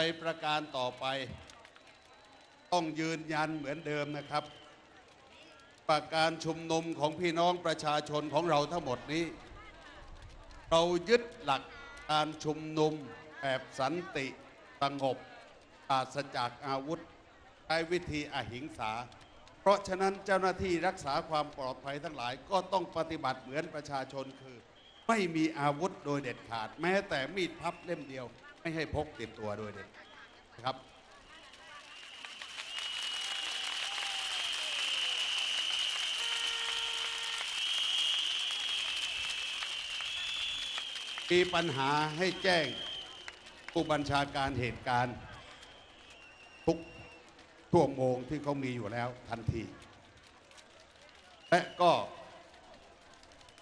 ในประการต่อไป ต้องยืนยันเหมือนเดิมนะครับว่าการชุมนุมของพี่น้องประชาชนของเราทั้งหมดนี้ เรายึดหลักการชุมนุมแบบสันติสงบปราศจากอาวุธใช้วิธีอหิงสา เพราะฉะนั้นเจ้าหน้าที่รักษาความปลอดภัยทั้งหลาย ก็ต้องปฏิบัติเหมือนประชาชนคือ ไม่มีอาวุธโดยเด็ดขาดแม้แต่มีดพับเล่มเดียว ไม่ให้พกติดตัวโดยเด็ดนะครับมีปัญหาให้แจ้งผู้บัญชาการเหตุการณ์ ทุกชั่วโมงที่เขามีอยู่แล้วทันที และก็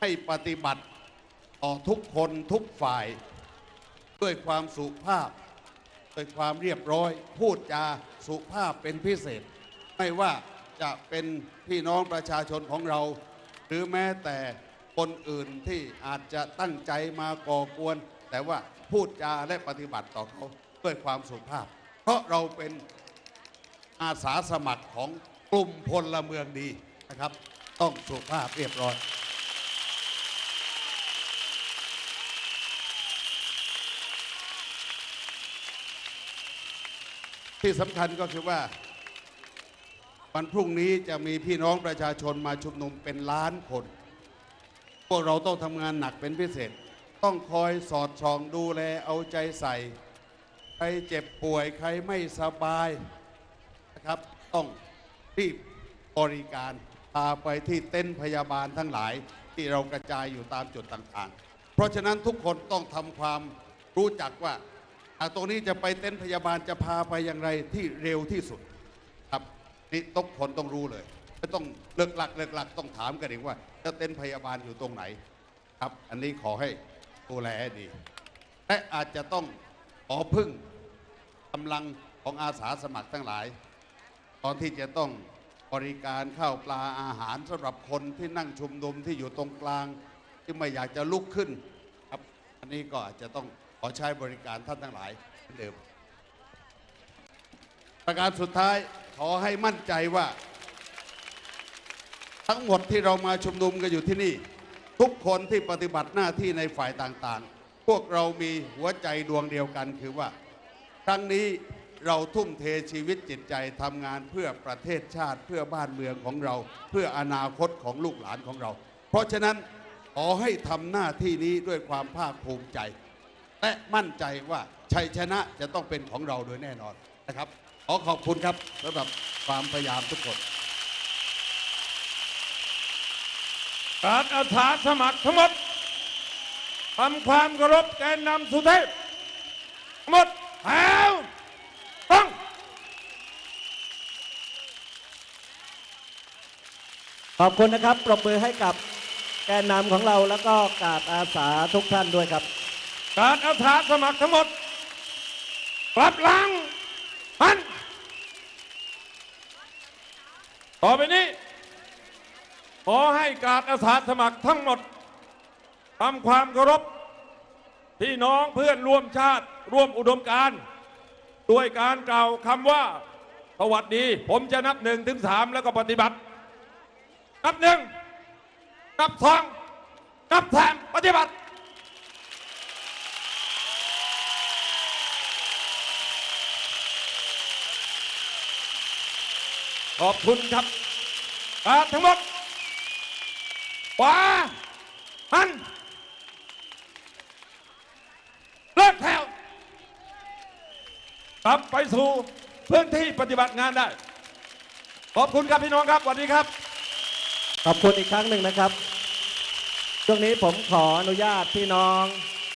ให้ปฏิบัติต่อทุกคนทุกฝ่าย ด้วยความสุภาพด้วยความเรียบร้อย พูดจาสุภาพเป็นพิเศษ ไม่ว่าจะเป็นพี่น้องประชาชนของเรา หรือแม้แต่คนอื่นที่อาจจะตั้งใจมาก่อกวน แต่ว่าพูดจาและปฏิบัติต่อเขาด้วยความสุภาพ เพราะเราเป็นอาสาสมัครของกลุ่มพลเมืองดีนะครับ ต้องสุภาพเรียบร้อย ที่สำคัญก็คือว่า วันพรุ่งนี้จะมีพี่น้องประชาชนมาชุมนุมเป็นล้านคน พวกเราต้องทำงานหนักเป็นพิเศษ ต้องคอยสอดส่องดูแลเอาใจใส่ ใครเจ็บป่วยใครไม่สบายนะครับ ต้องรีบบริการพาไปที่เต็นพยาบาลทั้งหลายที่เรากระจายอยู่ตามจุดต่างๆ เพราะฉะนั้นทุกคนต้องทำความรู้จักว่า ตรงนี้จะไปเต็นท์พยาบาลจะพาไปอย่างไรที่เร็วที่สุด ครับนี่ทุกคนต้องรู้เลยไม่ต้องเลิกหลักเลิกหลักต้องถามกันเองว่าจะเต็นท์พยาบาลอยู่ตรงไหน ครับ อันนี้ขอให้ดูแลดี และอาจจะต้องขอพึ่งกำลังของอาสาสมัครทั้งหลาย ตอนที่จะต้องบริการข้าวปลาอาหารสำหรับคนที่นั่งชุมนุมที่อยู่ตรงกลางที่ไม่อยากจะลุกขึ้น ครับ อันนี้ก็อาจจะต้อง ขอใช้บริการท่านทั้งหลายเหมือนเดิม ประการสุดท้ายขอให้มั่นใจว่า ทั้งหมดที่เรามาชุมนุมกันอยู่ที่นี่ ทุกคนที่ปฏิบัติหน้าที่ในฝ่ายต่างๆ พวกเรามีหัวใจดวงเดียวกันคือว่า ครั้งนี้เราทุ่มเทชีวิตจิตใจทำงานเพื่อประเทศชาติเพื่อบ้านเมืองของเรา เพื่ออนาคตของลูกหลานของเรา เพราะฉะนั้นขอให้ทำหน้าที่นี้ด้วยความภาคภูมิใจ และมั่นใจว่าชัยชนะจะต้องเป็นของเราโดยแน่นอนนะครับขอขอบคุณครับสำหรับความพยายามทุกคนการอาสาสมัครทั้งหมดทำความเคารพแกนนำสุเทพทั้งหมดแถวต้องขอบคุณนะครับ ปรบมือให้กับแกนนำของเราแล้วก็กาดอาสาทุกท่านด้วยครับ การอาสาสมัครทั้งหมดกลับหลังหัน ต่อไปนี้ ขอให้การอาสาสมัครทั้งหมดทำความเคารพพี่น้องเพื่อนร่วมชาติร่วมอุดมการณ์ด้วยการกล่าวคำว่าสวัสดี ผมจะนับหนึ่งถึงสามแล้วก็ปฏิบัติ นับหนึ่งนับสองนับสามปฏิบัติ ขอบคุณครับกาทั้งหมดขวาหันเลิกแถวกลับไปสู่พื้นที่ปฏิบัติงานได้ ขอบคุณครับพี่น้องครับสวัสดีครับ ขอบคุณอีกครั้งหนึ่งนะครับ ช่วงนี้ผมขออนุญาตพี่น้อง